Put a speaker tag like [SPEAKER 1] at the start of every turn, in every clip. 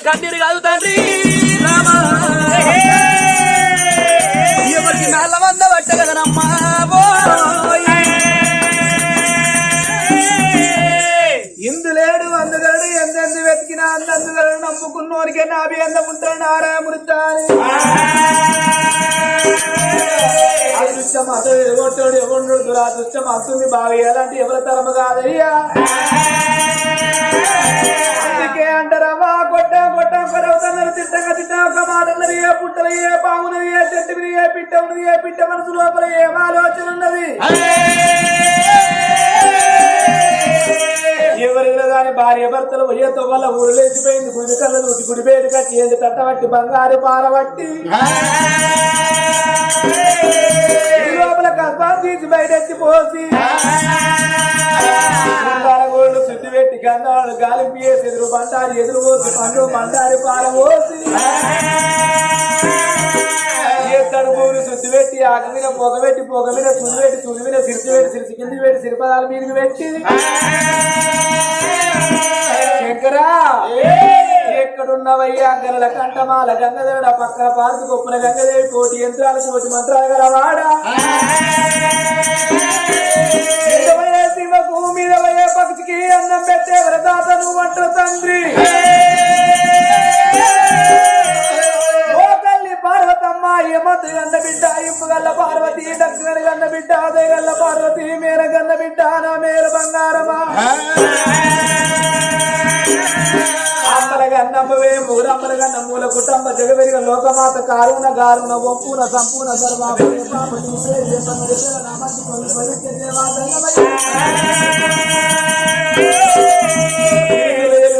[SPEAKER 1] కన్నీరు కాదు తండ్రి రామా ఎవరికి నాళ్ళ వంద పట్ట కదనమ్మా
[SPEAKER 2] ఇందులేడు అందుగడు ఎందెందు వెతికినా అందందుగడు నమ్ముకున్నోరికే నాభి అందం ఉంటాడు నారాయమృతాని అదృష్టం అసలు ఎగొట్టాడు ఎవడు దురాదృష్టం అస్తుంది బాగా ఎలాంటి ఎవరి తరమ కాదయ్యా అందుకే అంటారమ్మా కొట్టా కొట్టా కొరవుతున్నారు తిట్టంగా తిట్టా ఒక మాటలు ఏ పుట్టలు ఏ పాములు ఏ చెట్టు ఏ పిట్ట ఉన్నది ఏ పిట్ట మనసు లోపల ఏం ఆలోచన ఉన్నది ఎవరిలో గాని భార్య భర్తలు పోయేతో వల్ల ఊరు లేచిపోయింది గుడి కళ్ళలు ఉట్టి గుడి పేరు కట్టి ఏంది తట్టబట్టి బంగారు పారబట్టి లోపల కస్బాన్ తీసి బయట పోసి బంగార గోళ్ళు పెట్టి గంధాలు గాలి ఎదురు బండారి ఎదురు పోసి పండు బండారి పారబోసి చేస్తాడు శుద్ధి పెట్టి ఆకు మీద పొగ పెట్టి పొగ మీద తుది పెట్టి తుది మీద సిరిచి పెట్టి సిరిచి కింది పెట్టి సిరిపదాల మీదకి పెట్టి. శంకరా! ఎక్కడున్నవయ్యా? గల కంఠమాల గంగధరుడ పక్కన పార్కు గొప్పన గంగదేవి కోటి యంత్రాల కోటి మంత్రాలు గలవాడా నిజమయ్యే శివకు మీదవయ్యే పక్షికి అన్నం పెట్టే వ్రతాత నువ్వంటు తండ్రి. జగదంబ కుటుంబ జగవెరిగ లోకమాత కారుణ గారుణ ఒప్పున సంపూర్ణ సర్వ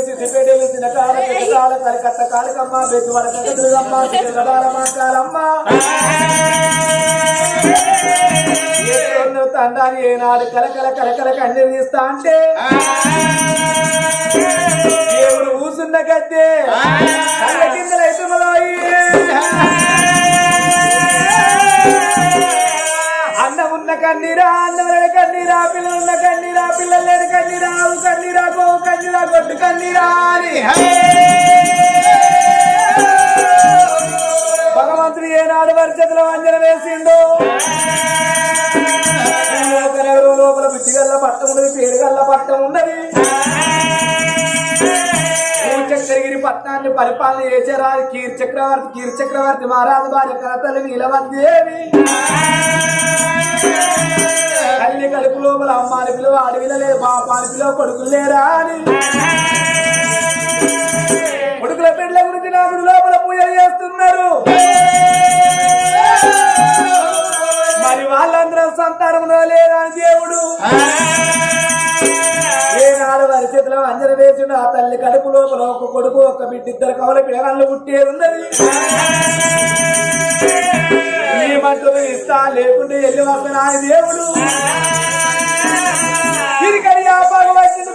[SPEAKER 2] సిద్ధిపేటలు కలకత్త కాళకమ్మ ఏనాడు కలకల కలకల కన్నీరు తీస్తా అంటే. దేవుడు ఊసున్న గద్దె కింద రైతుమలోయి ఉన్న కన్నీరా అన్నం కన్నీరా పిల్లలు ఉన్న కన్నీరా పిల్లలు లేని కన్నీరా ఆవు కన్నీరా గోవు కన్నీరా గొడ్డు కన్నీరా అని. భగవంతుడు ఏనాడు పరిచయలో అంజన వేసిండు. లోపల బుద్ధి గల్ల పట్టం ఉన్నది పేరు గల్ల పట్టం ఉన్నది పట్టణాన్ని పరిపాలన చేశారా. కీర్ చక్రవర్తి కీర్ చక్రవర్తి మహారాజు భార్య కథలు నీలవందేవి తల్లి కడుపు లోపల అమ్మాని పిలువ అడవిలో లేదు పాపాని పిలువ కొడుకులు లేరా అని. కొడుకుల పెళ్ళ గురించి నాగుడు లోపల పూజలు చేస్తున్నారు. మరి వాళ్ళందరూ సంతానం లేదా దేవుడు? చేతిలో అంజన వేసిన ఆ తల్లి కడుపు లోపల ఒక కొడుకు ఒక బిడ్డ ఇద్దరు కవల పిల్లగాళ్ళు పుట్టేదిన్నది ఈ మంటలు ఇస్తా లేకుంటే వెళ్ళి వస్తున్న ఆయన దేవుడు. తిరిగడి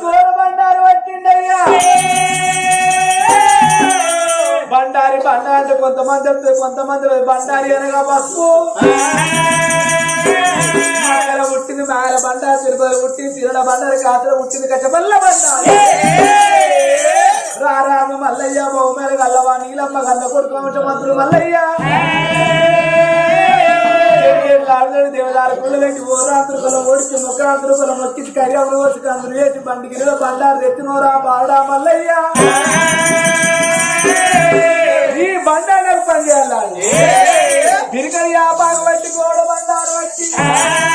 [SPEAKER 2] ఘోర బండారు వచ్చిండయ్యా బండారి బండ అంటే కొంతమంది కొంతమంది బండారి అనగా పసుపు. మాయల పుట్టింది మాయల బండారు తిరుపతి పుట్టింది తిరుడ బండారు కాతల పుట్టింది కచ్చబల్ల బండారు రారామ మల్లయ్య బహుమేల గల్లవా నీలమ్మ గల్ల కొడుకు మంత్రులు మల్లయ్య ఆడలేడు దేవదారు పుల్ల పెట్టి ఓరాంతరుకల ఓడిచి ముఖాంతరుకల మొక్కించి కరియాములు వచ్చి అందరు వేసి బండికి బండారు తెచ్చినోరా బాడా మల్లయ్య ఈ బండారు పని చేయాలి తిరిగి వ్యాపారం బట్టి గోడ బండారు బట్టి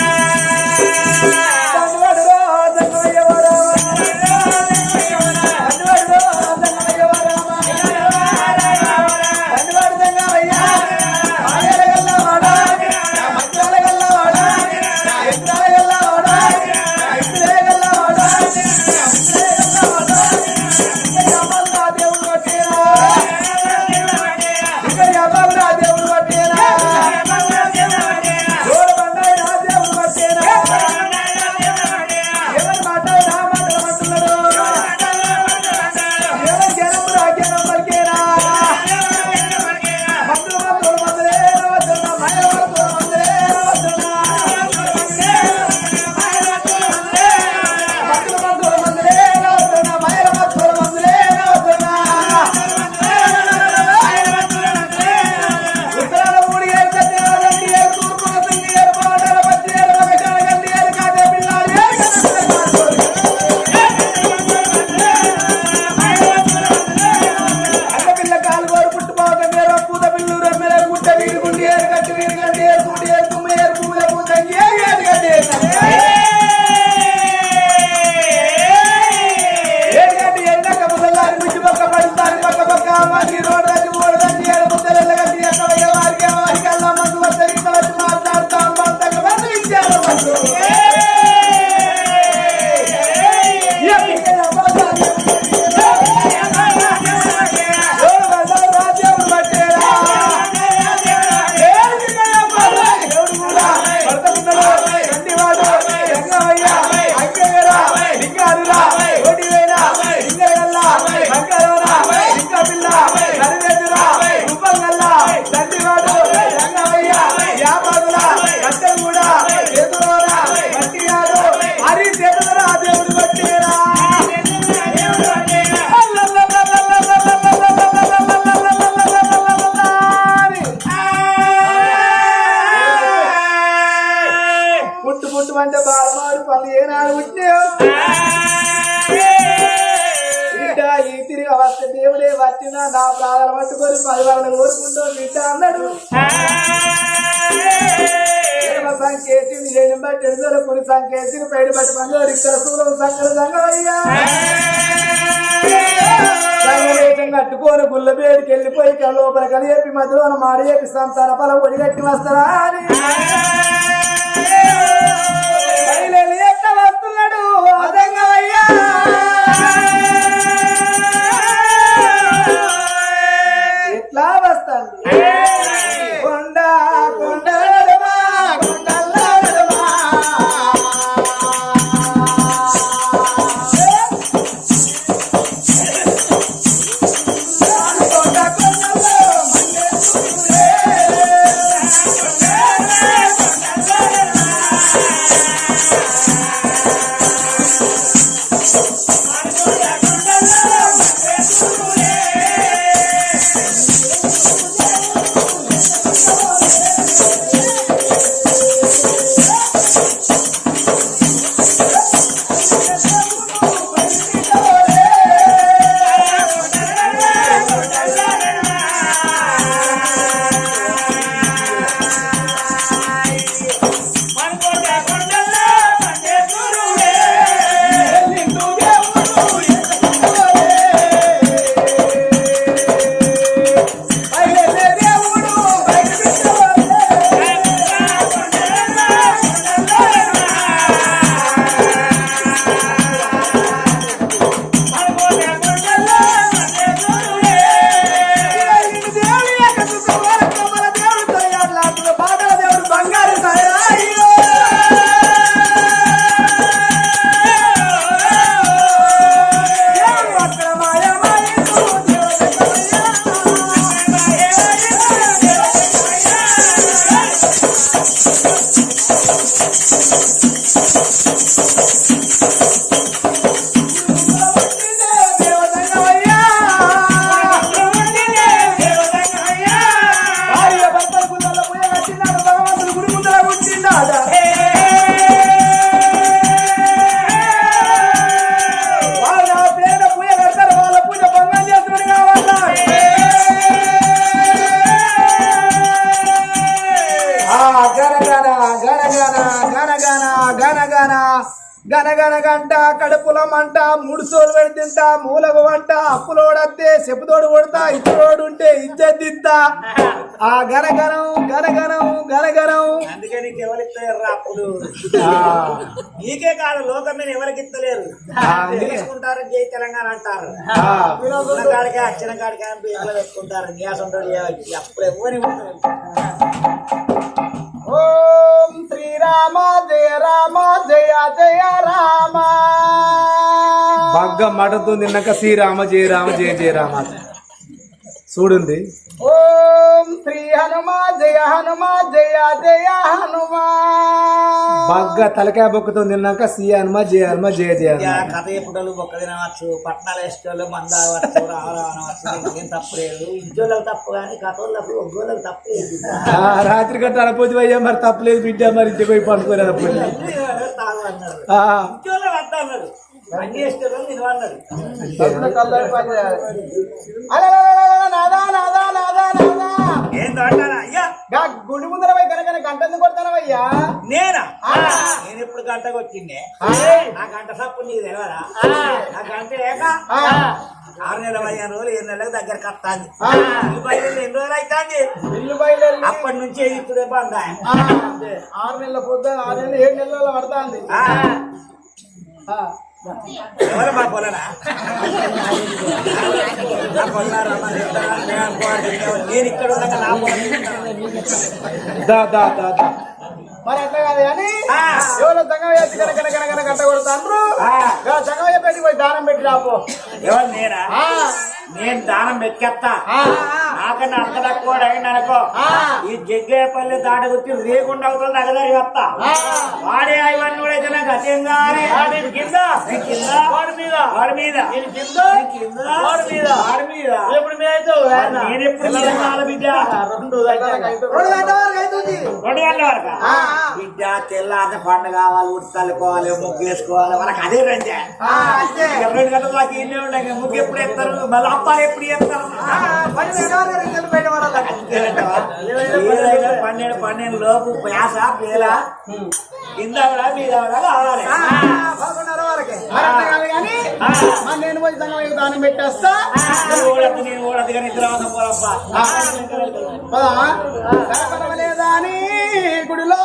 [SPEAKER 2] స్వామి చెప్పి సంతాన పొలం ఒడి వస్తారా? ఇజ్జద్దిద్దా ఆ గనగనం గనగనం గనగనం
[SPEAKER 3] అందుకే నీకు ఎవరు ఇస్తలేరు అప్పుడు?
[SPEAKER 2] ఆ,
[SPEAKER 3] నీకే కాదు లోకం మీద ఎవరికి ఇస్తలేరు. తీసుకుంటారు జై తెలంగాణ అంటారు. కాడికే వచ్చిన కాడికే పెట్టుకుంటారు గ్యాస్ ఉంటుంది అప్పుడు ఎవరి
[SPEAKER 2] ఓం శ్రీరామ జయ రామ జయ జయ రామ.
[SPEAKER 1] బగ్గ మటతో తిన్నాక శ్రీరామ జయ రామ జయ జయ రామ. చూడుంది.
[SPEAKER 2] ఓం శ్రీ హనుమ జయ హనుమ జయ జయ హనుమా.
[SPEAKER 1] బగ్గ తలకాయ బొక్కతో తిన్నాక శ్రీ హనుమ జయ హనుమ జయ జయ
[SPEAKER 3] కథ ఎప్పుడలు బొక్క తినవచ్చు పట్టణాలు వేసేటోళ్ళు మంద అవ్వచ్చు రావడం అనవచ్చు ఏం తప్పు లేదు. ఇంటోళ్ళకి తప్పు కానీ కథోళ్ళకు ఒగ్గోళ్ళకి తప్పు లేదు.
[SPEAKER 1] ఆ, రాత్రి గంట అనపోతే అయ్యా మరి? తప్పలేదు బిడ్డ మరి ఇంటికి పోయి పండుకొని అనపోతే
[SPEAKER 3] తాగు అన్నారు పని చేసేటోళ్ళు
[SPEAKER 2] నాదా నాదా నాదా.
[SPEAKER 3] ఏందో అంటారా అయ్యా
[SPEAKER 2] గుడి ముందర పోయి కనుక గంట ఎందుకు కొడతానవయ్యా
[SPEAKER 3] నేనా. నేను ఇప్పుడు గంటకు వచ్చిండే
[SPEAKER 2] ఆ.
[SPEAKER 3] నా గంట సప్పు నీకు తెలియదా నా గంట
[SPEAKER 2] ఆ.
[SPEAKER 3] ఆరు నెలల పదిహేను రోజులు ఏడు నెలలకు దగ్గరకు వస్తాంది. ఇల్లు బయలు ఎన్ని రోజులు అవుతాంది
[SPEAKER 2] ఇల్లు బయలుదేరి
[SPEAKER 3] అప్పటి నుంచే ఇప్పుడే బంగాయం
[SPEAKER 2] ఆ, ఆరు నెలల పొద్దు ఆరు నెలలు ఏడు నెలల పడుతుంది.
[SPEAKER 3] ఆ. ఎవరు మా పొలనా నా పొలారా, మా ఇద్దరా, నేను ఇక్కడ ఉండగా నా పొలం
[SPEAKER 1] దా దా దా దా
[SPEAKER 2] మరి అట్లా కాదు కానీ. ఎవరో సంగం వేసి కనుక కనుక కనుక గంట. గా సంగం పెట్టి పోయి దానం పెట్టి రాపో
[SPEAKER 3] ఎవరు నేనా. నేను దానం పెట్టేస్తా. నాకన్నా అంత తక్కువ అయింది అనుకో.
[SPEAKER 2] ఆ.
[SPEAKER 3] ఈ జగ్గేపల్లి దాట గుర్తి రేకుండా అవుతుంది అగదారి వస్తా. వాడే ఇవన్నీ కూడా అయితే నాకు నేను కింద? కింద? వాడు మీద? వాడి మీద?
[SPEAKER 4] కింద?
[SPEAKER 3] కింద?
[SPEAKER 4] వాడి మీద?
[SPEAKER 3] వాడి మీద?
[SPEAKER 4] ఎప్పుడు మీద
[SPEAKER 3] నేను ఎప్పుడు బిడ్డ.
[SPEAKER 4] రెండు
[SPEAKER 2] రెండు గంటల వరకు
[SPEAKER 3] బిడ్డ తెల్లారితే పండుగ కావాలి ఉట్టి తల్లుకోవాలి ముగ్గు వేసుకోవాలి వాళ్ళకి అదే రంజా. రెండు గంటల దాకా ఇల్లే ఇక ముగ్గు ఎప్పుడు ఎత్తారు? మళ్ళీ అప్పాలు ఎప్పుడు ఎత్తారు? పన్నెండు పన్నెండు లోపు ప్యాస పేలా కింద మీద కావాలి
[SPEAKER 2] నేను పోయి సంగం దాన్ని పెట్టేస్తా
[SPEAKER 3] ఓడద్దు నేను ఓడద్దు కానీ ఇద్దరు అవసరం
[SPEAKER 2] అని గుడిలో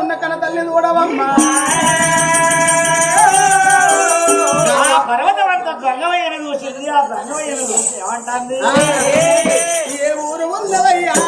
[SPEAKER 2] ఉన్న కన్న తల్లిని చూడవమ్మా
[SPEAKER 3] పర్వతం అంత సంగమయ్యను చూసింది ఆ. సంగమయ్యను చూసి ఏమంటాంది
[SPEAKER 2] ఏ ఊరు ఉందవయ్యా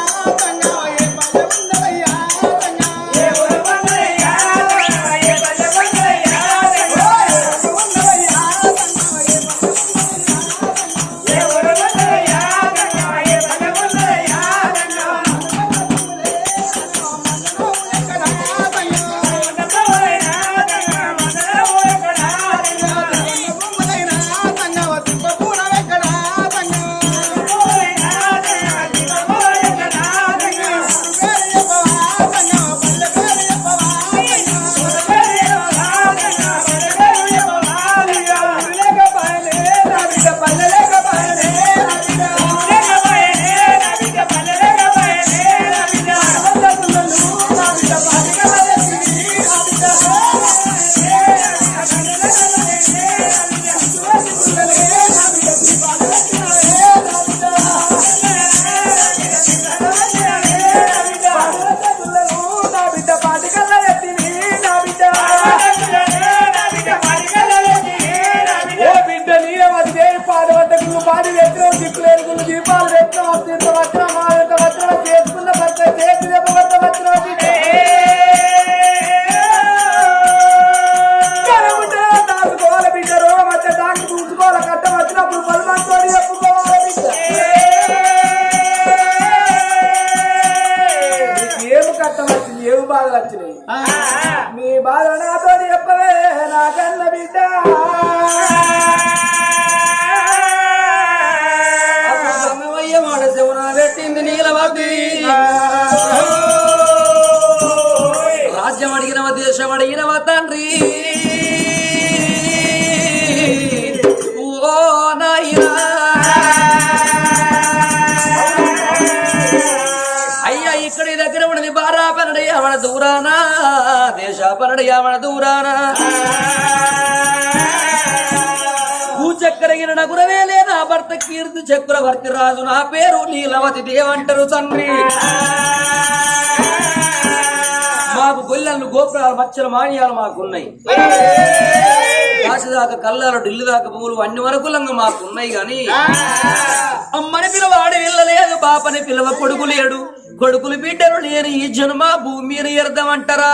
[SPEAKER 5] అవన దూరానా? దేశ పనడి దూరానా? చక్రగిన భర్త కీర్తి చక్రవర్తి రాజు నా పేరు నీలవతి దేవంటారు తండ్రి. మాకు గొల్లెలు గోపురాలు మచ్చలు మాన్యాలు మాకున్నాయి. కాశీ దాకా కల్లాలు ఢిల్లీ దాకా పువ్వులు అన్ని వరకులంగా మాకున్నాయి గాని అమ్మని పిలవాడి వెళ్ళలేదు బాపని పిలవ కొడుకు లేడు. కొడుకులు బిడ్డలు లేని ఈ జన్మ భూమి మీద ఎర్దమంటారా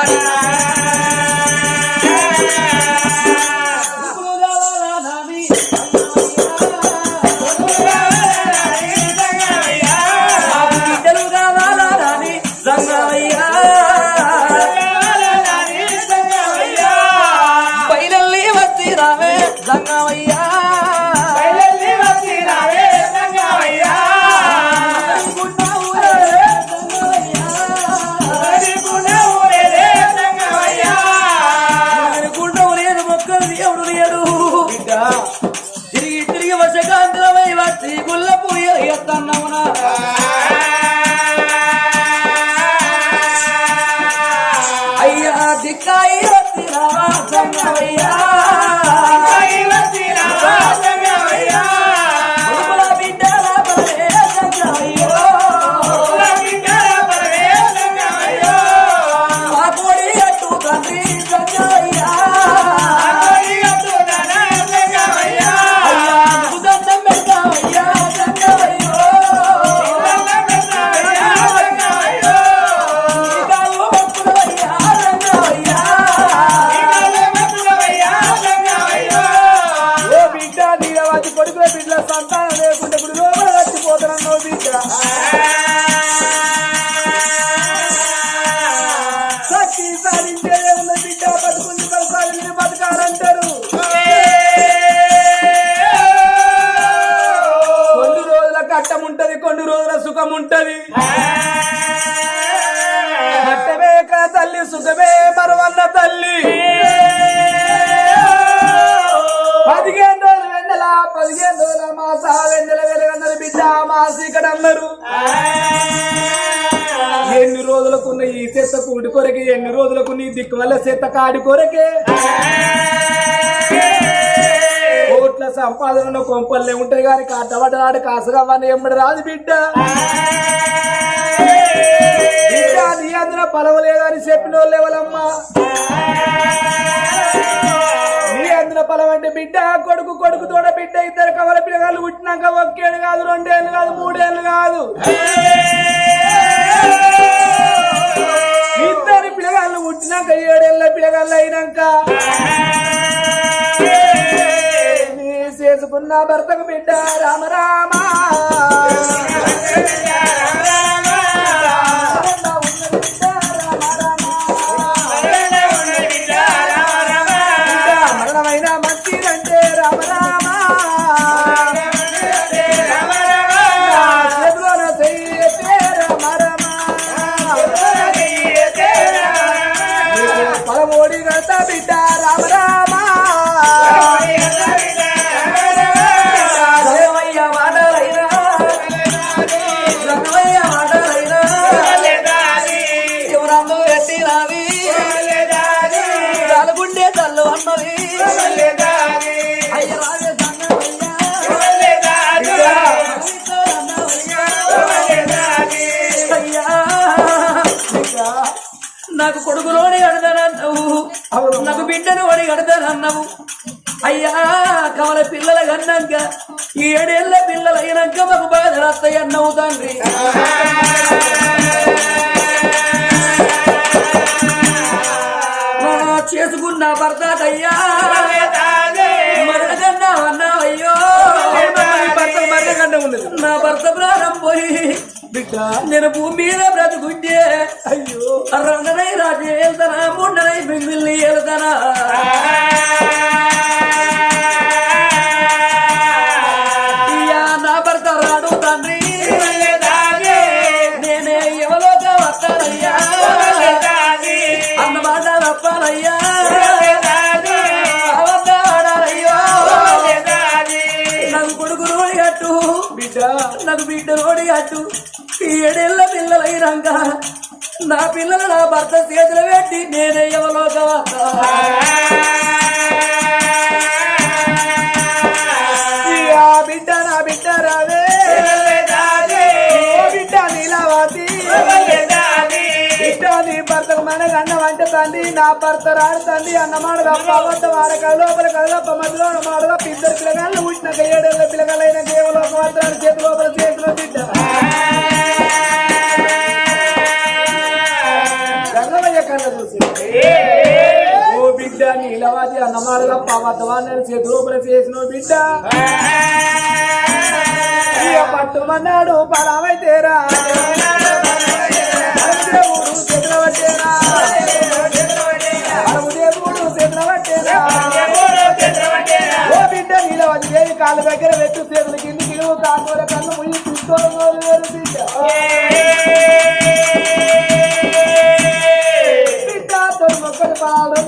[SPEAKER 5] పదిహేను రోజుల
[SPEAKER 1] మాస బిడ్డ మాసి ఇక్కడ అన్నారు
[SPEAKER 2] ఎన్ని రోజులకున్న ఈ చెత్త కూడి కొరకే ఎన్ని రోజులకు నీ దిక్కు వల్ల చెత్త కాడి కొరకే? కోట్ల సంపాదనలో కొంపల్లే ఉంటాయి కానీ కాటవడరాడు కాసగవ్వని ఎమ్మడి రాదు బిడ్డ. పలవలేదని చెప్పిన వాళ్ళు ఎవరమ్మా అంటే బిడ్డ కొడుకు కొడుకు తోడ బిడ్డ ఇద్దరు కవల పిల్లగాళ్ళు పుట్టినాక ఒక్కేళ్ళు కాదు రెండేళ్ళు కాదు మూడేళ్ళు కాదు. ఇద్దరు పిల్లగాళ్ళు పుట్టినాక ఏడేళ్ళ పిల్లగాళ్ళు అయినాక నీ చేసుకున్న భర్తకు బిడ్డ రామ.
[SPEAKER 5] నాకు కొడుకులోని అడదనన్నావు. నాకు బిడ్డను వాడి అడదనన్నావు. అయ్యా కమల పిల్లల కన్నాక ఈ ఏడేళ్ళ పిల్లలు అయినాక మాకు బాధ వస్తాయి అన్నవు తండ్రి. చేసుకున్న భర్త అయ్యా మరణగన్నా అన్నావయ్యో నా భర్త ప్రాణం పోయి
[SPEAKER 2] బిడ్డ
[SPEAKER 5] నేను భూమి మీద బ్రతుకుంటే
[SPEAKER 2] అయ్యో
[SPEAKER 5] రండనై రాజే వెళ్తానా ముండనై బింగిల్ని వెళ్తానా నా భర్త రాడు తండ్రి. నేనే ఎవలోగా వస్తానయ్యా. అన్నమాట తప్పాలయ్యా నాకు కొడుకు రోడి కట్టు
[SPEAKER 2] బిడ్డ
[SPEAKER 5] నాకు బిడ్డ రోడి కట్టు. ఏడేళ్ళ పిల్లలైనాక నా పిల్లలు నా భర్త చేతులు పెట్టి నేనే ఎవలోగా
[SPEAKER 2] బిడ్డ నా బిడ్డ రావే. బిడ్డ నీలావాతి. బిడ్డ నీ భర్తకు మనకు అంటే తండ్రి నా భర్త రాడు తండ్రి అన్నమాట గప్ప అబద్ధం ఆడక లోపల కదలప్ప మధ్యలో మాడుగా ఇద్దరు పిల్లగాళ్ళు పుట్టినాక ఏడేళ్ళ పిల్లగాళ్ళైన కేవలం మాత్రం చేతి లోపల చేతిలో బిడ్డ ఓ బిడ్డ నీలవాది అన్నమాడుగా పవద్దవాన్ని చేతి లోపల చేసిన బిడ్డ. పట్టుమన్నాడు పరమైతేరా దేవుడు చేతుల పట్టేరా దేవుడు చేతుల పట్టేరా ఓ బిడ్డ నీలవాది దేవి కాళ్ళ దగ్గర పెట్టు చేతుల కిందికి కాకోల కళ్ళు ముయ్యి తీసుకోవాలి వేరు బిడ్డ. బిడ్డ తొలి మొక్కలు బిడ్డ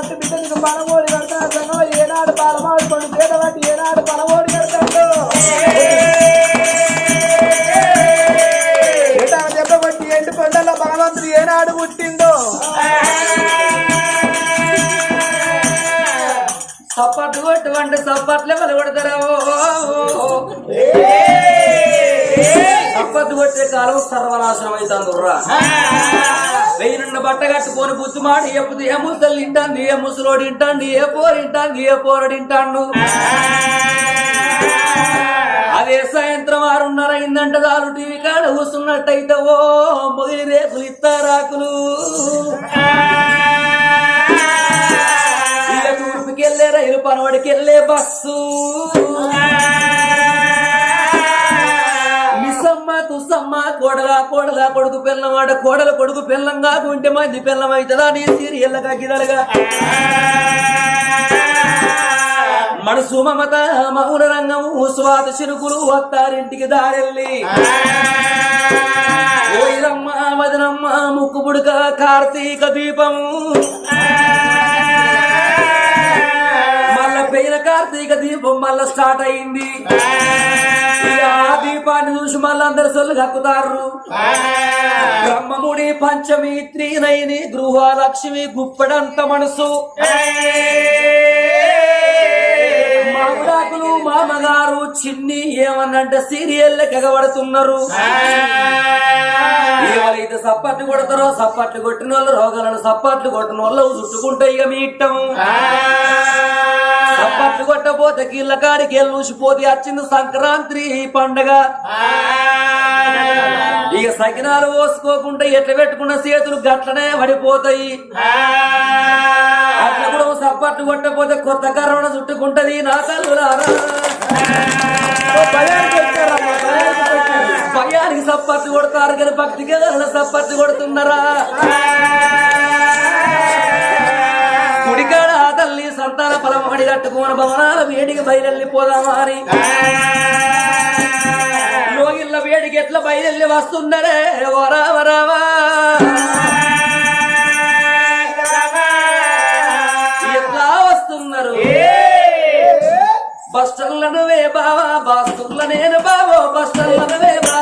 [SPEAKER 2] పట్టు బిడ్డ నీకు పలమోడి కడతా సంగం ఏనాడు పాలమాడుకోండి చేత పట్టి ఏనాడు పలమోడి కడతాడు. కొట్టి ఎండు కొండల్లో భగవంతుడు ఏనాడు పుట్టిందో
[SPEAKER 5] సప్పట్లు కొట్టమంటే సప్పట్లే కొడతారా? సప్పట్లు కొట్టే కాలం సర్వనాశనం అవుతుందిరా వెయ్యినున్న బట్ట కట్టుకొని బుద్ధి మాట ఎప్పుడు ఏ ముసలు తింటాంది ఏ ముసలోడు తింటాంది ఏ పోరు తింటాంది ఏ పోరడు తింటాడు. అదే సాయంత్రం ఆరున్నర అయిందంట చాలు టీవీ కాడ కూర్చున్నట్టయితే ఓ మొగిలి రేకులు ఇస్తారాకులు ఇక తూర్పుకెళ్ళే రైలు పనవడికెళ్ళే బస్సు. కోడలా కోడలా కొడుకు పిల్లవాడ కోడల కొడుకు పిల్లంగా ఉంటే మంది పిల్లం అవుతుందా నీ సీరియల్గా గిరలుగా మనసు మమత మౌన రంగం స్వాత చిరుకులు వత్తారింటికి దారెల్లి ఓయిరమ్మ మదనమ్మ ముక్కుపుడుక కార్తీక దీపము. మళ్ళా పెయిన కార్తీక దీపం మళ్ళా స్టార్ట్ అయింది. దీపాన్ని చూసి మళ్ళీ అందరు సొల్లు కక్కుతారు. బ్రహ్మముడి పంచమి త్రీనైని గృహలక్ష్మి గుప్పడంత మనసు. మామిడాకులు మామగారు చిన్ని ఏమన్నంటే సీరియల్ ఎగబడుతున్నారు ఎవరైతే సప్పట్లు కొడతారో సప్పట్లు కొట్టిన వాళ్ళు రోగాలను సప్పట్లు కొట్టిన వాళ్ళు చుట్టుకుంటే ఇక మీ ఇట్టం పట్టు కొట్టబోతే కీళ్ళ కాడికి వెళ్ళి ఊసిపోతే వచ్చింది సంక్రాంతి పండగ. ఇక సకినాలు పోసుకోకుండా ఎట్లా పెట్టుకున్న చేతులు గట్లనే పడిపోతాయి. అట్లా కూడా సప్పట్లు కొట్టపోతే కొత్త కరోనా చుట్టుకుంటది నా తల్లులారా. భయానికి సప్పట్లు కొడతారు కానీ భక్తికి గల సప్పట్లు కొడుతున్నారా? సంతాన ఫలమడి కట్టుకుని భవనాల వేడికి బయలుపోదామా అని లోగిళ్ళ వేడికి ఎట్లా బయలుల్లి వస్తుందరే. వరా వరావా ఎట్లా వస్తున్నారు? బస్టర్లను వే బావా బాస్తుల నేను బావో బస్టర్లను వే బావా